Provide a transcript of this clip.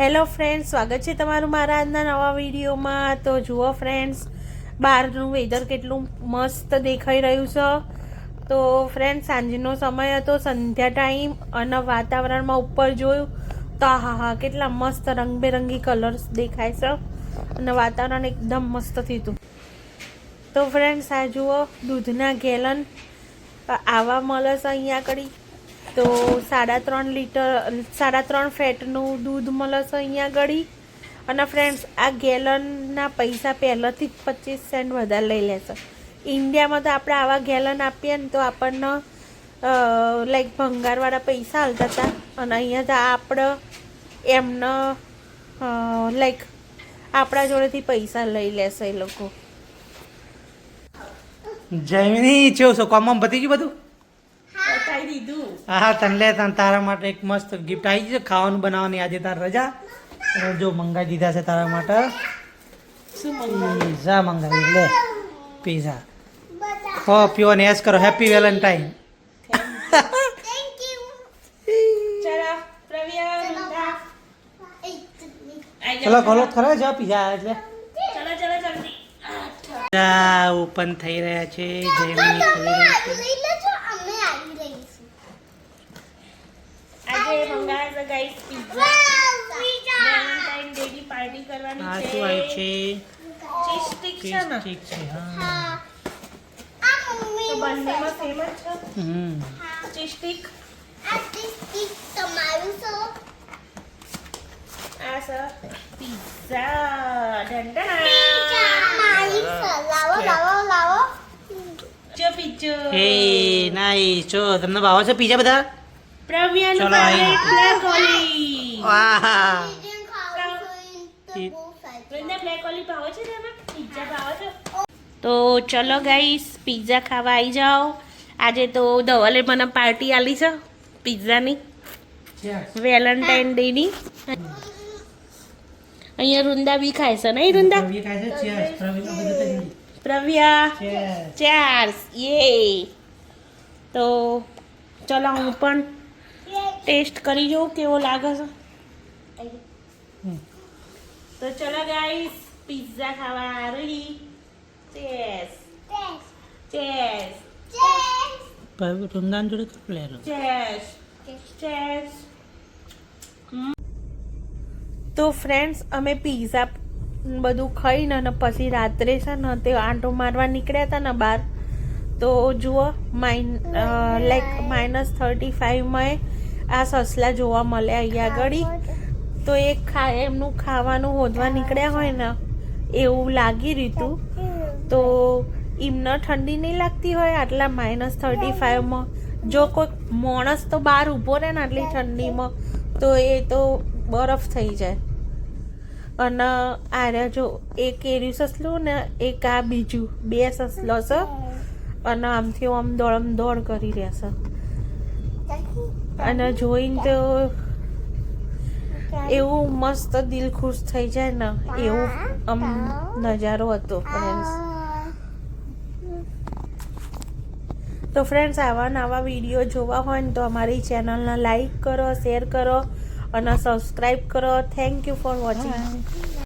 Hello friends સ્વાગત છે તમારું મારા આજના નવા વિડીયોમાં. તો જુઓ ફ્રેન્ડ્સ બહારનું વેધર કેટલું મસ્ત દેખાઈ રહ્યું છે. તો ફ્રેન્ડ સાંજનો સમય હતો, સંધ્યા ટાઈમ અને વાતાવરણમાં ઉપર જોયું તો હા હા, કેટલા મસ્ત રંગબેરંગી કલર્સ દેખાય છે. અને વાતાવરણ એકદમ મસ્ત થયું તો ફ્રેન્ડ્સ આ જુઓ, દૂધના ગેલન આવા મળે છે અહીંયા આગળ. તો સાડા ત્રણ લીટર, સાડા ત્રણ ફેટનું દૂધ મળશે અહીંયા આગળ. અને ફ્રેન્ડ્સ આ ગેલનના પૈસા પહેલાંથી જ પચીસ સેન્ટ વધારે લઈ લેશે. ઇન્ડિયામાં તો આપણે આવા ગેલન આપીએ ને તો આપણને લાઈક ભંગારવાળા પૈસા હાલતા હતા. અને અહીંયા તો આપણે એમને લાઈક આપણા જોડેથી પૈસા લઈ લેશે એ લોકો. જયમિની ચેવું છો? કોમમાં બધી ગયું બધું? બતાવી દીધું હા તને લે તને તારા માટે એક મસ્ત ગિફ્ટ આવી છે ખાવાનું બનાવવાની આજે તાર રજા. જો મંગાવી દીધા છે તારા માટે. શું પીઝા મંગાવી લે પીઝા. ખો પીઓ ને એસ કરો હેપી વેલેન્ટાઇન. ચલો ખોલો ખરા જા પીઝા એટલે. ઓપન થઈ રહ્યા છે જયમિની ખોલી રહી છે આજે મંગાવ્યા ગાઈસ પિઝા વેલેન્ટાઇન ડે ની પાર્ટી કરવાની આ છે. શું આવ્યું છે? ચીઝ સ્ટિક છે ને? ઠીક છે હા. તો બંનેમાં સેમ જ છે? હમ. ચીઝ સ્ટિક તમારું છો આ છે પિઝા ઢંઢા મારી લાવો લાવો લાવો. જો પિઝ્જો હે નાઈસ જો તમને ભાવ છે પીઝા બધા? પ્રવ્યાનું. ફેવરેટ બ્લેક ઓલી વાહ તો બહુ સારું વૃંદા બ્લેક ઓલી ભાવે છે તમે પિઝા ભાવે છે? તો ચલો ગાઈસ પિઝા ખાવા આવી જાઓ. આજે તો ધવલે મને પાર્ટી આલી છે પિઝાની વેલેન્ટાઇન ડેની અહીંયા રૂંદા બી ખાય છે નહીં રૂંદા. પ્રવ્યા ચાર્સ યે તો ચલો હું પણ ટેસ્ટ કરી જોઉં કેવો લાગે છે? તો ચલો ગાઈસ પિઝા ખાવા આ રહી ચેસ ચેસ ભાઈ વૃંદાવન જોડે કયું લેરો ચેસ ચેસ તો ફ્રેન્ડ્સ અમે પિઝા બધું ખાઈને અને પછી રાત્રે છે ને તે આંટો મારવા નીકળ્યા હતા ને બહાર. તો જુઓ માઇન લાઈક માઇનસ થર્ટી ફાઈવમાં આ સસલા જોવા મળે અહીંયા આગળ. તો. એ ખા એમનું ખાવાનું હોદવા નીકળ્યા હોય ને એવું લાગી રહ્યું તો એમને ઠંડી નહીં લાગતી હોય આટલા માઇનસ થર્ટી ફાઈવમાં જો કોઈ માણસ તો બહાર ઊભો રહે ને આટલી ઠંડીમાં તો એ તો બરફ થઈ જાય. અને આરે જો એક એર્યું સસલું ને એક આ બીજું બે સસલો છે. અને આમથી આમ દોડમ દોડ કરી રહેશે અને જોઈને તો એવું મસ્ત દિલ ખુશ થઈ જાય ને એવું આમ નજારો હતો ફ્રેન્ડ્સ તો ફ્રેન્ડ્સ આવા નવા વીડિયો જોવા હોય ને તો અમારી ચેનલને લાઈક કરો શેર કરો અને સબસ્ક્રાઈબ કરો. Thank you for watching